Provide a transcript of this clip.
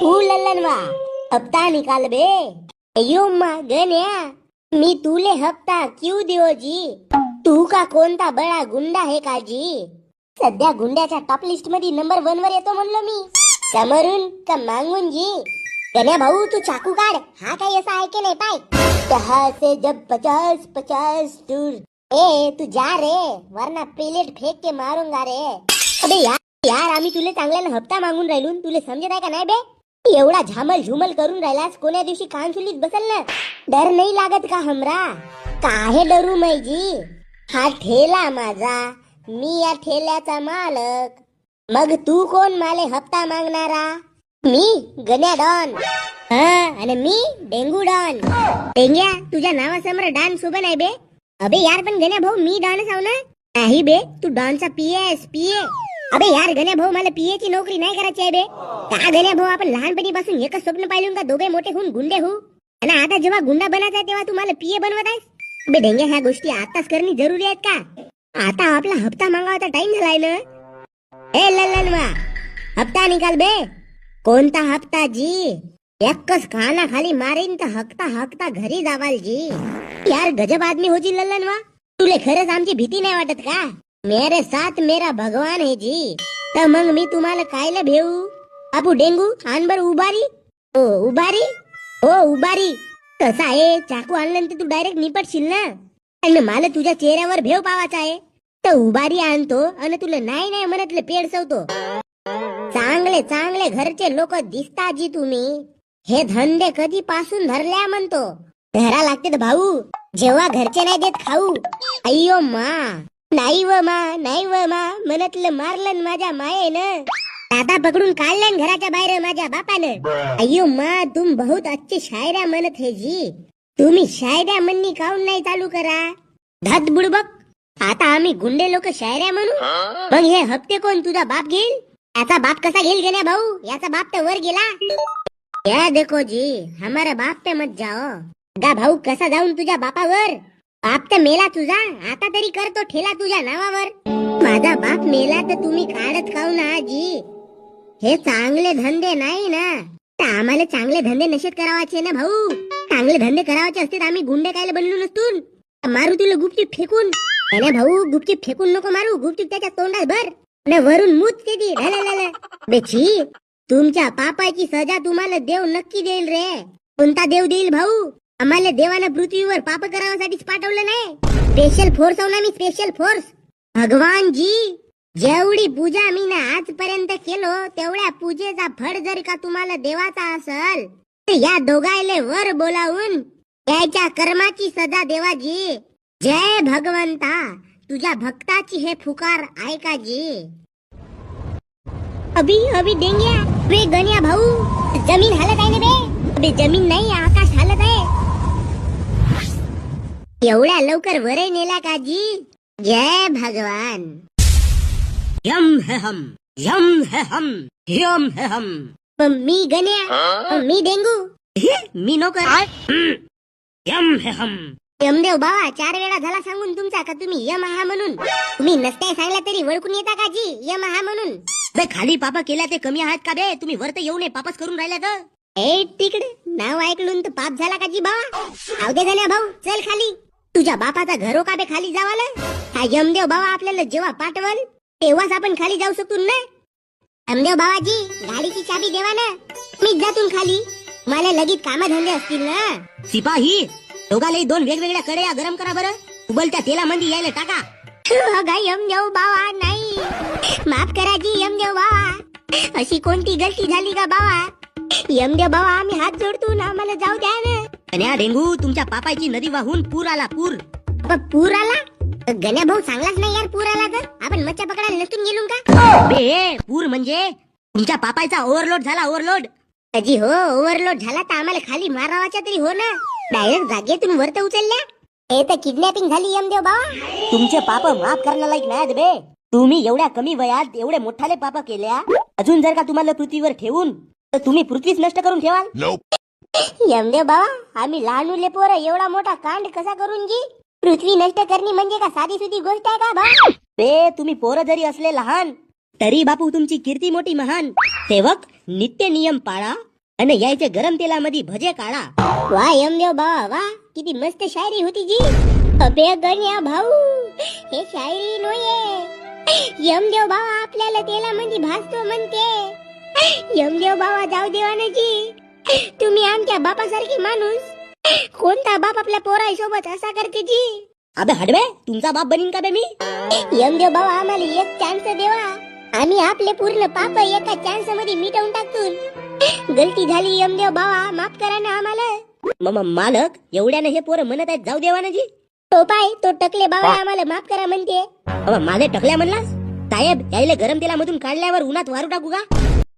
तू लल्लनवा हप्ता निकाल बे अयो मा गण्या मी तुले हप्ता क्यू देऊ जी तू का कोणता बडा गुंडा हे का जी सध्या गुंड्याच्या टॉप लिस्टमध्ये नंबर वन वर येतो म्हणलो मी समरून का मागून जी गण्या भाऊ तू चाकू काढ हा काही असा आहे की नाही पाय दहा से जब पचास पचास दूर ए तू जा रे वरना प्लेट फेक के मारूंगा रे अबे यार यार आम्ही तुले चांगल्यानं हप्ता मागून राहिलो तुले समजत आहे का नाही बे एवढा झामल झुमल करून राहिलास कोण्या दिवशी कानसुलीत बसल ना डर नाही लागत का हमरा? काहे डरू मैजी? हा ठेला माझा मी या ठेल्याचा मालक. मग तू कोण माले हप्ता मागणारा? मी गण्या डॉन. हा आणि मी डेंगू डॉन. डेंग्या तुझ्या नावासमोर डान्स सोबत नाही बे. अबे यार पण गण्या भाऊ मी डॉनच आहो ना नाही बे तू डॉनचा पीएस आहेस पीए अबे यार गण्या भाऊ मला पीए ची नोकरी नाही करायची आहे बे. का गण्या भाऊ आपण लहानपणीपासून एकच स्वप्न पाहिलं का दोघे मोठे होऊन गुंडे होऊ? आणि आता जेव्हा गुंडा बनायचा तेव्हा तू मला पीए बनवत आहेस? बे डेंग्या ह्या गोष्टी आताच करणे जरुरी आहेत का? आता आपला हप्ता मागावाचा टाइम झालाय ना? ए लल्लनवा हप्ता निकाल बे. कोणता हप्ता जी? एकच खाना खाली मारीन तर हकता हकता घरी जावाल जी. यार गजब आदमी होची लल्लनवा तुले खरंच आमची भीती नाही वाटत का? मेरे साथ मेरा भगवान है जी। तर मग मी तुम्हाला कायला भेऊ आपू डेंगू आणबर उभारी ओ उभारी ओ उभारी कसा आहे चाकू आणलं तर तू डायरेक्ट निपटशील ना? आणि मला तुझ्या चेहऱ्यावर भेव पावाचा आहे. तर उभारी आणतो आणि तुला नाही नाही म्हणतले पेड सवतो. चांगले चांगले घरचे लोक दिसता जी तुम्ही. हे धंदे कधी पासून धरल्या म्हणतो? धरा लागते भाऊ. जेव्हा घरचे नाही देत खाऊ. अय्यो मा. नाही व मा नाही व मा. म्हणतलं मारलं माझ्या मायेनं. दादा पकडून काढलं घराच्या बाहेर माझ्या बापानं. अय्यो मा तुम बहुत अच्छी शायरा म्हणत हे जी. तुम्ही शायऱ्या म्हणणी काऊन नाही चालू करा? धत बुडबक. आता आम्ही गुंडे लोक शायऱ्या म्हणू. मग हे हप्ते कोण तुझा बाप घेईल? याचा बाप कसा घेईल गेल्या भाऊ? याचा बाप तर वर गेला. या देखो जी हमारा बाप पे मत जाओ. गा भाऊ कसा जाऊन तुझ्या बापावर? बाप तर मेला तुझा. आता तरी करतो ठेला तुझ्या नावावर. माझा बाप मेला तर तुम्ही काढत खाऊ ना आजी. हे चांगले धंदे नाही ना. तर आम्हाला चांगले धंदे नशेत करावाचे ना भाऊ. चांगले धंदे करावाचे असते आम्ही गुंडे कायला बनलो नसतून. मारू तुला गुपचूप फेकून. अरे भाऊ गुपचूप फेकून नको मारू. गुपचूप त्याच्या तोंडात भर. न वरून मूत ते ती बेची तुमच्या पापाची सजा तुम्हाला देव नक्की देईल रे. कोणता देव देईल भाऊ? आम्हाला देवानं पृथ्वीवर पाप करावासाठीच पाठवलं नाही. स्पेशल फोर्स आहो ना मी स्पेशल फोर्स भगवान जी जेवढी पूजा मी ना आजपर्यंत केलो तेवढ्या पूजेचा फळ जर का तुम्हाला देवाचा असल तर या दोघायले वर बोलावून त्याच्या कर्माची सजा देवाजी. जय भगवंता तुझ्या भक्ताची हे फुकार ऐका जी अभी अभी देंगे वे गण्या भाऊ जमीन हलत आहे ना बे? बे जमीन नाही आप एवढ्या लवकर वरे नेला का जी? जय भगवान. यम है हम यम है हम यम है हम. मी गण्या मी डेंगू. मी नोकर यम है हम. यमदेव बाबा चार वेळा झाला सांगून तुमचा का तुम्ही यम आहा म्हणून? तुम्ही नसताय सांगला तरी ओळखून येता का जी यम आहा म्हणून? बे खाली पापा केल्या ते कमी आहेत का बे? तुम्ही वरत येऊ नये पापच करून राहिल्या तर. ए तिकडे नाव ऐकलून तर पाप झाला का जी बाबा? आव दे गण्या भाऊ चल खाली. तुझ्या बापाचा घरो का बे खाली जावाला? हा यमदेव बाबा आपल्याला जेव्हा पाठवल तेव्हाच आपण खाली जाऊ शकतो ना? यमदेव बाबाजी गाडीची चाबी देवा ना. मीच जातून खाली. मला लगेच कामधंदे असतील ना. सिपाही दोघाले दोन वेगवेगळ्या कड्या गरम करा बरं. उबलत्या तेलामध्ये यायला टाका. अगं यमदेव बाबा नाही. माफ करा जी यमदेव बाबा. अशी कोणती गलती झाली का बाबा? यमदेव बाबा आम्ही हात जोडतो ना आम्हाला जाऊ द्या ना. हा डेंगू तुमच्या पापाची नदी वाहून पूर. आला पूर पूर आला गण्या भाऊ सांगलाच नाही यार पूर आला तर. आपण मच्छा पकडायला नसून गेलो का? बे पूर म्हणजे? तुमच्या पापाचा ओव्हरलोड झाला ओव्हरलोड अजी हो ओव्हरलोड झाला तर आम्हाला खाली मारावाच्या तरी हो ना. डायरेक्ट जागेतून वरत उचलल्या. हे तर किडनॅपिंग झाली यमदेव बाबा. तुमचे पाप माफ करण्यालायक नाहीत बे. तुम्ही एवढ्या कमी वयात एवढे मोठाले पाप केल्या. अजून जर का तुम्हाला पृथ्वीवर ठेवून तर तुम्ही पृथ्वीच नष्ट करून ठेवाल. यमदेव बाबा आम्ही लहान उरले पोरं एवढा मोठा कांड कसा करून जी? पृथ्वी नष्ट करणे म्हणजे का साधी सुधी गोष्ट आहे का बा? बे तुम्ही पोरं जरी असले लहान तरी बापू तुमची कीर्ती मोठी महान. सेवक नित्य नियम पाळा आणि यायच्या गरम तेलामध्ये भजे काढा. वा यमदेव बाबा वा किती मस्त शायरी होती जी. अबे गण्या भाऊ हे शायरी नोये. यमदेव बाबा आपल्याला तेलामध्ये भासतो म्हणते. यमदेव बाबा जाऊ देवाने जी. तुम्ही आमच्या बापासारखे माणूस. कोणता बाप आपल्या पोरासोबत असा करते जी? अबे हडवे तुमचा बाप बनीन का बे मी? यमदेव बाबा आम्हाला एक चान्स देवा. आम्ही आपले पूर्ण पाप एका चान्समध्ये मिटवून टाकतून गलती झाली यमदेव बाबा माफ करा ना आम्हाला. मालक एवढ्याने हे पोरं म्हणत आहेत जाऊ देवा ना जी. तो पाय तो टकले बाबा आम्हाला माफ करा म्हणते. माझे टकल्या म्हणलास? साहेब यायला गरम तेलामधून काढल्यावर उन्हात वारू टाकू का?